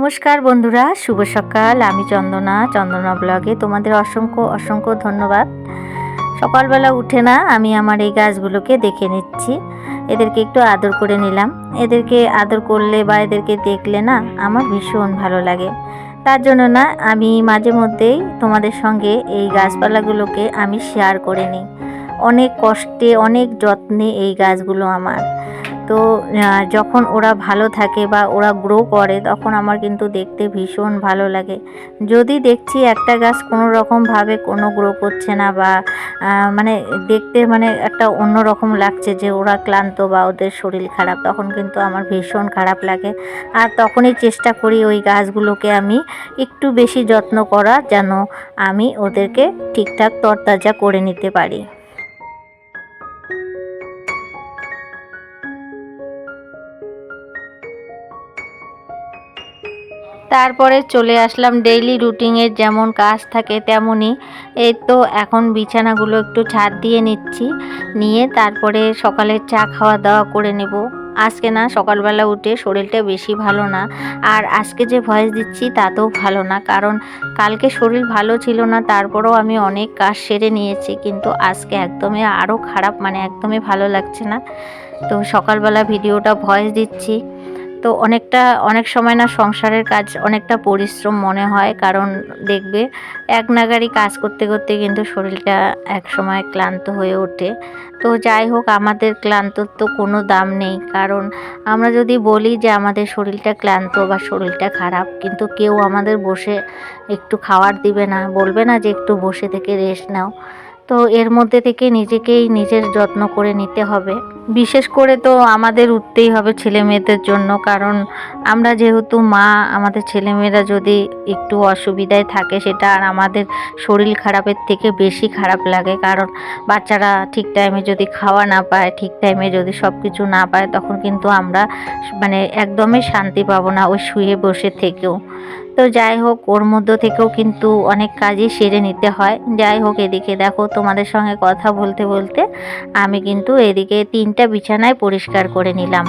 নমস্কার বন্ধুরা, শুভ সকাল। আমি চন্দনা চন্দনা ব্লগে তোমাদের অসংখ্য অসংখ্য ধন্যবাদ। সকালবেলা উঠে না, আমি আমার এই গাছগুলোকে দেখে নিচ্ছি। এদেরকে একটু আদর করে নিলাম। এদেরকে আদর করলে বা এদেরকে দেখলে না, আমার ভীষণ ভালো লাগে। তার জন্য না, আমি মাঝে মধ্যেই তোমাদের সঙ্গে এই গাছপালাগুলোকে আমি শেয়ার করে নিই। অনেক কষ্টে, অনেক যত্নে এই গাছগুলো আমার। তো যখন ওরা ভালো থাকে বা ওরা গ্রো করে, তখন আমার কিন্তু দেখতে ভীষণ ভালো লাগে। যদি দেখছি একটা গাছ কোনো রকমভাবে কোনো গ্রো করছে না বা মানে দেখতে মানে একটা অন্য রকম লাগছে যে ওরা ক্লান্ত বা ওদের শরীর খারাপ, তখন কিন্তু আমার ভীষণ খারাপ লাগে। আর তখনই চেষ্টা করি ওই গাছগুলোকে আমি একটু বেশি যত্ন করা যেন আমি ওদেরকে ঠিকঠাক তরতাজা করে নিতে পারি। তারপরে চলে আসলাম ডেইলি রুটিনের যেমন কাজ থাকে তেমনই। এই তো এখন বিছানাগুলো একটু ছাদ দিয়ে নিচ্ছি, নিয়ে তারপরে সকালে চা খাওয়া দাওয়া করে নেব। আজকে না সকালবেলা উঠে শরীরটা বেশি ভালো না, আর আজকে যে ভয়েস দিচ্ছি তাতেও ভালো না, কারণ কালকে শরীর ভালো ছিল না, তারপরেও আমি অনেক কাজ সেরে নিয়েছি, কিন্তু আজকে একদমই আরও খারাপ মানে একদমই ভালো লাগছে না। তো সকালবেলা ভিডিওটা ভয়েস দিচ্ছি। তো অনেকটা, অনেক সময় না সংসারের কাজ অনেকটা পরিশ্রম মনে হয়, কারণ দেখবে এক নাগারি কাজ করতে করতে কিন্তু শরীরটা এক সময় ক্লান্ত হয়ে ওঠে। তো যাই হোক, আমাদের ক্লান্তর তো কোনো দাম নেই, কারণ আমরা যদি বলি যে আমাদের শরীরটা ক্লান্ত বা শরীরটা খারাপ, কিন্তু কেউ আমাদের বসে একটু খাবার দিবে না, বলবে না যে একটু বসে থেকে রেস্ট নাও। তো এর মধ্যে থেকে নিজেকেই নিজের যত্ন করে নিতে হবে। বিশেষ করে তো আমাদের উঠতেই হবে ছেলে মেয়েদের জন্য, কারণ আমরা যেহেতু মা, আমাদের ছেলেমেয়েরা যদি একটু অসুবিধায় থাকে সেটা আর আমাদের শরীর খারাপের থেকে বেশি খারাপ লাগে, কারণ বাচ্চারা ঠিক টাইমে যদি খাওয়া না পায়, ঠিক টাইমে যদি সব কিছু না পায়, তখন কিন্তু আমরা মানে একদমই শান্তি পাবো না ওই শুয়ে বসে থেকেও। তো যাই হোক, ওর মধ্য থেকেও কিন্তু অনেক কাজই সেরে নিতে হয়। যাই হোক, এদিকে দেখো তোমাদের সঙ্গে কথা বলতে বলতে আমি কিন্তু এদিকে তিনটা বিছানায় পরিষ্কার করে নিলাম।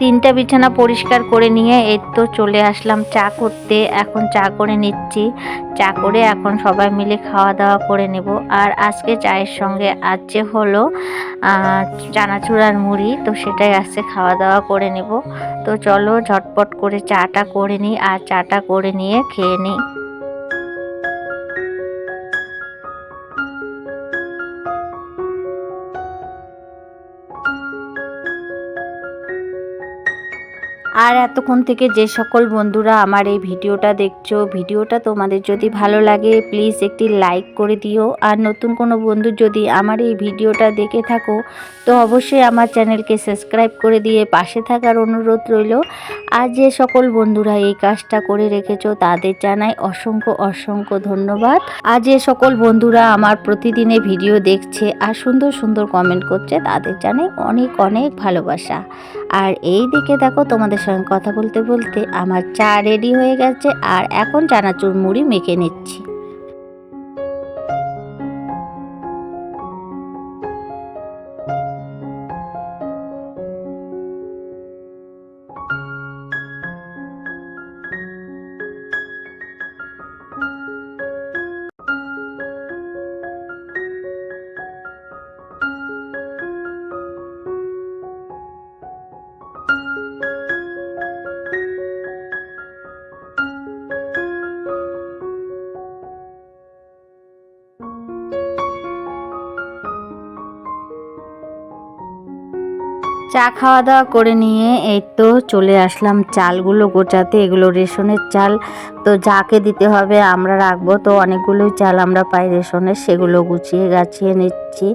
তিনটা বিছানা পরিষ্কার করে নিয়ে এই তো চলে আসলাম চা করতে। এখন চা করে নিচ্ছি। চা করে এখন সবাই মিলে খাওয়া দাওয়া করে নেব। আর আজকে চায়ের সঙ্গে আজ যে হলো আহ, চানাচুর আর মুড়ি তো সেটাই আজকে খাওয়া দাওয়া করে নেব। তো চলো ঝটপট করে চাটা করে নিই। আর চাটা করে নিয়ে খেয়ে নিই। আর এতক্ষণ থেকে যে সকল বন্ধুরা আমার এই ভিডিওটা দেখছ, ভিডিওটা তোমাদের যদি ভালো লাগে প্লিজ একটি লাইক করে দিও। আর নতুন কোনো বন্ধু যদি আমার এই ভিডিওটা দেখে থাকো, তো অবশ্যই আমার চ্যানেলকে সাবস্ক্রাইব করে দিয়ে পাশে থাকার অনুরোধ রইল। আর যে সকল বন্ধুরা এই কাজটা করে রেখেছো, তাদের জানাই অসংখ্য অসংখ্য ধন্যবাদ। আর যে সকল বন্ধুরা আমার প্রতিদিনে ভিডিও দেখছে আর সুন্দর সুন্দর কমেন্ট করছে, তাদের জানাই অনেক অনেক ভালোবাসা। আর এই দিকে দেখো তোমাদের সঙ্গে কথা বলতে বলতে আমার চা রেডি হয়ে গেছে আর এখন চানাচুর মুড়ি মেখে নিচ্ছি। চা খাওয়া দাওয়া করে নিয়ে এই তো চলে আসলাম চালগুলো গোচাতে এগুলো রেশনের চাল তো যাকে দিতে হবে আমরা রাখব। তো অনেকগুলোই চাল আমরা পাই রেশনের সেগুলো গুছিয়ে গাছিয়ে নিচ্ছি।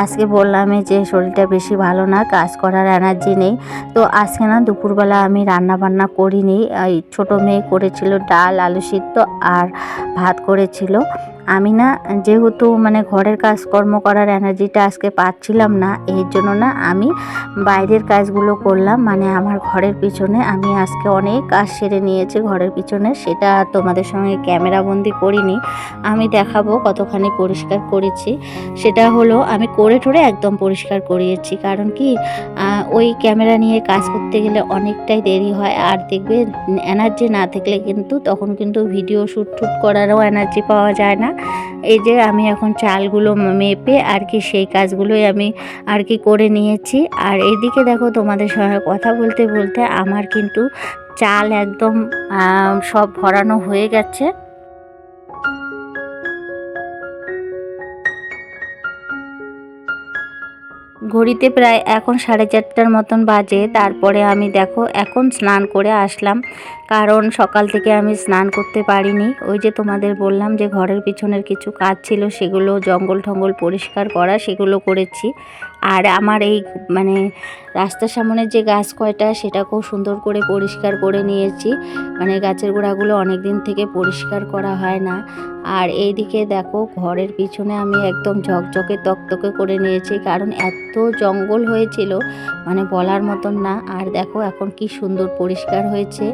আজকে বললামই যে শরীরটা বেশি ভালো না, কাজ করার এনার্জি নেই। তো আজকে না দুপুরবেলা আমি রান্না বান্না করিনি। এই ছোটো মেয়ে করেছিল ডাল, আলু সিদ্ধ আর ভাত করেছিল। আমি না যেহেতু মানে ঘরের কাজকর্ম করার এনার্জিটা আজকে পাচ্ছিলাম না এর জন্য না আমি বাইরের কাজগুলো করলাম। মানে আমার ঘরের পিছনে আমি আজকে অনেক কাজ সেরে নিয়েছি, ঘরের পিছনে সেটা তোমাদের সঙ্গে ক্যামেরাবন্দি করিনি। আমি দেখাবো কতখানি পরিষ্কার করেছি। সেটা হলো আমি করে ঠোরে একদম পরিষ্কার করিয়েছি। কারণ কি ওই ক্যামেরা নিয়ে কাজ করতে গেলে অনেকটাই দেরি হয়। আর দেখবে এনার্জি না থাকলে কিন্তু তখন কিন্তু ভিডিও শ্যুট টুট করারও এনার্জি পাওয়া যায় না। এই যে আমি এখন চালগুলো মেপে আর কি সেই কাজগুলোই আমি আর কি করে নিয়েছি। আর এইদিকে দেখো তোমাদের সঙ্গে কথা বলতে বলতে আমার কিন্তু চাল একদম সব ভরানো হয়ে গেছে। ঘড়িতে প্রায় এখন সাড়ে চারটার মতন বাজে। তারপরে আমি দেখো, এখন স্নান করে আসলাম। কারণ সকাল থেকে আমি স্নান করতে পারিনি। ওই যে তোমাদের বললাম যে ঘরের পিছনের কিছু কাজ ছিল, সেগুলো জঙ্গল ঠঙ্গল পরিষ্কার করা, সেগুলো করেছি। আর আমার এই মানে রাস্তার সামনের যে গাছ কয়টা সেটা খুব সুন্দর করে পরিষ্কার করে নিয়েছি। মানে গাছের গোড়াগুলো অনেক দিন থেকে পরিষ্কার করা হয় না। আর এইদিকে দেখো, ঘরের পিছনে আমি একদম ঝকঝকে তকতকে করে নিয়েছি, কারণ এত জঙ্গল হয়েছিল মানে বলার মতন না। আর দেখো, এখন কি সুন্দর পরিষ্কার হয়েছে।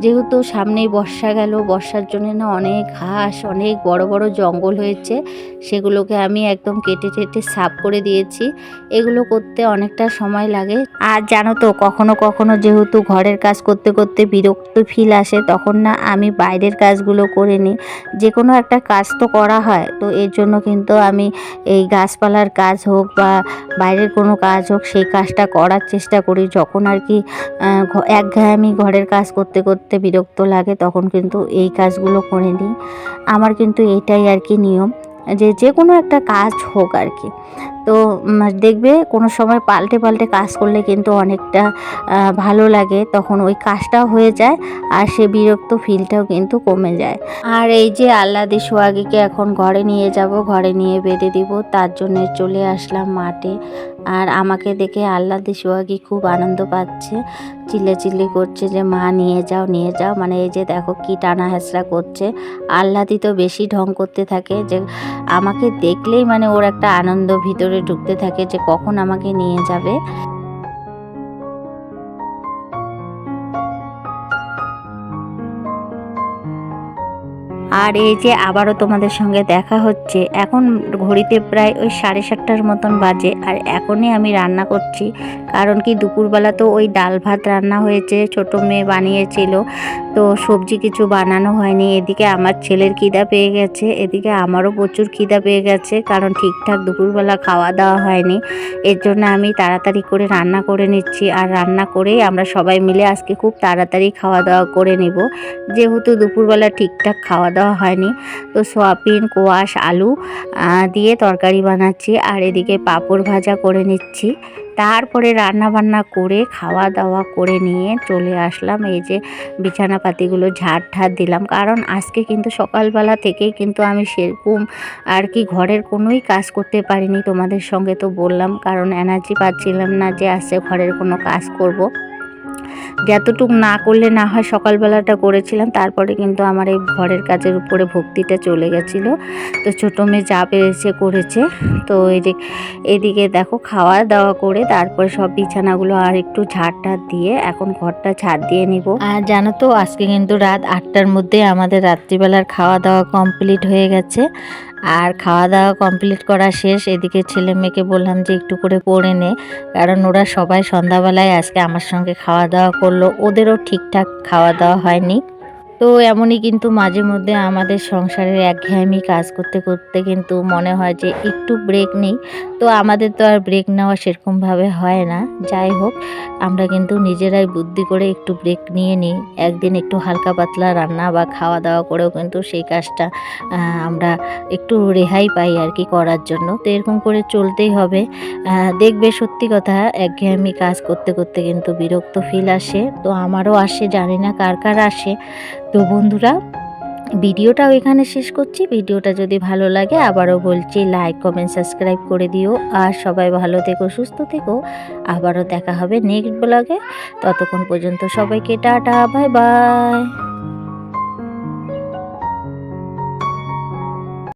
যেহেতু সামনেই বর্ষা গেল, বর্ষার জন্য না অনেক ঘাস, অনেক বড় বড় জঙ্গল হয়েছে, সেগুলোকে আমি একদম কেটে কেটে সাফ করে দিয়েছি। এগুলো করতে অনেকটা সময় লাগে। আর জানো তো, কখনো কখনো যেহেতু ঘরের কাজ করতে করতে বিরক্ত ফিল আসে, তখন না আমি বাইরের কাজগুলো করে নিই। যে কোনো একটা কাজ তো করা হয়। তো এর জন্য কিন্তু আমি এই গাছপালার কাজ হোক বা বাইরের কোনো কাজ হোক, সেই কাজটা করার চেষ্টা করি। যখন আর কি একঘেয়েমি ঘরের কাজ করতে করতে বিরক্ত লাগে, তখন কিন্তু এই কাজগুলো করে নিই। আমার কিন্তু এটাই আর কি নিয়ম যে যে কোনো একটা কাজ হোক আর কি। তো দেখবে কোনো সময় পাল্টে পাল্টে কাজ করলে কিন্তু অনেকটা ভালো লাগে। তখন ওই কাজটাও হয়ে যায় আর সে বিরক্ত ফিলটাও কিন্তু কমে যায়। আর এই যে আল্লাদি সোয়াগিকে এখন ঘরে নিয়ে যাব, ঘরে নিয়ে বেঁধে দিব, তার জন্য চলে আসলাম মাঠে। আর আমাকে দেখে আল্লাদি সোয়াগি খুব আনন্দ পাচ্ছে। চিল্লে চিল্লি করছে যে, মা, নিয়ে যাও নিয়ে যাও। মানে এই যে দেখো কি টানা হেঁচড়া করছে। আল্লাদি তো বেশি ঢং করতে থাকে যে, আমাকে দেখলেই মানে ওর একটা আনন্দ ভিতরে ঢুকতে থাকে যে কখন আমাকে নিয়ে যাবে। আর এই যে আবারও তোমাদের সঙ্গে দেখা হচ্ছে, এখন ঘড়িতে প্রায় ওই সাড়ে সাতটার মতন বাজে, আর এখনই আমি রান্না করছি। কারণ কি দুপুরবেলা তো ওই ডাল ভাত রান্না হয়েছে, ছোট মেয়ে বানিয়েছিল, তো সবজি কিছু বানানো হয়নি। এদিকে আমার ছেলের খিদা পেয়ে গেছে, এদিকে আমারও প্রচুর খিদা পেয়ে গেছে, কারণ ঠিকঠাক দুপুরবেলা খাওয়া দাওয়া হয়নি। এর জন্য আমি তাড়াতাড়ি করে রান্না করে নিচ্ছি, আর রান্না করেই আমরা সবাই মিলে আজকে খুব তাড়াতাড়ি খাওয়া দাওয়া করে নেব। যেহেতু দুপুরবেলা ঠিকঠাক খাওয়া দাওয়া হয়নি। তো সোয়াবিন, কোয়াশ, আলু দিয়ে তরকারি বানাচ্ছি। আর এদিকে পাঁপড় ভাজা করে নিচ্ছি। তারপরে রান্না বান্না করে খাওয়া দাওয়া করে নিয়ে চলে আসলাম। এই যে বিছানাপাতিগুলো ঝাড় ঠাড় দিলাম। কারণ আজকে কিন্তু সকালবেলা থেকেই কিন্তু আমি সেরকম আর কি ঘরের কোনোই কাজ করতে পারিনি তোমাদের সঙ্গে তো বললাম। কারণ এনার্জি পাচ্ছিলাম না যে আজকে ঘরের কোনো কাজ করব। যতটুক না করলে না হয় সকালবেলাটা করেছিলাম, তারপরে কিন্তু আমার এই ঘরের কাজের উপরে ভক্তিটা চলে গেছিল। তো ছোটো মেয়ে যা পেরেছে করেছে। তো এই যে এদিকে দেখো খাওয়া দাওয়া করে তারপরে সব বিছানাগুলো আর একটু ঝাড় টাড় দিয়ে এখন ঘরটা ছাড় দিয়ে নিব। আর জানো তো, আজকে কিন্তু রাত আটটার মধ্যে আমাদের রাত্রিবেলার খাওয়া দাওয়া কমপ্লিট হয়ে গেছে। আর খাওয়া দাওয়া কমপ্লিট করা শেষ। এদিকে ছেলে মেয়েকে বললাম যে একটু করে পড়ে নে, কারণ ওরা সবাই সন্ধ্যাবেলায় আজকে আমার সঙ্গে খাওয়া দাওয়া করল ওদেরও ঠিকঠাক খাওয়া দাওয়া হয়নি। তো এমনই কিন্তু মাঝে মধ্যে আমাদের সংসারের একঘেয়েমি কাজ করতে করতে কিন্তু মনে হয় যে একটু ব্রেক নেই। তো আমাদের তো আর ব্রেক নেওয়া সেরকমভাবে হয় না। যাই হোক, আমরা কিন্তু নিজেরাই বুদ্ধি করে একটু ব্রেক নিয়ে নিই। একদিন একটু হালকা পাতলা রান্না বা খাওয়া দাওয়া করেও কিন্তু সেই কাজটা আমরা একটু রেহাই পাই আর কি করার জন্য। তো এরকম করে চলতেই হবে। দেখবে সত্যি কথা, একঘেয়েমি কাজ করতে করতে কিন্তু বিরক্ত ফিল আসে। তো আমারও আসে, জানি না কার কার আসে। তো বন্ধুরা, ভিডিওটাও এখানে শেষ করছি। ভিডিওটা যদি ভালো লাগে, আবারও বলছি লাইক কমেন্ট সাবস্ক্রাইব করে দিও। আর সবাই ভালো থেকো, সুস্থ থেকো। আবারও দেখা হবে নেক্সট ব্লগে ততক্ষণ পর্যন্ত সবাইকে টাটা বাই বাই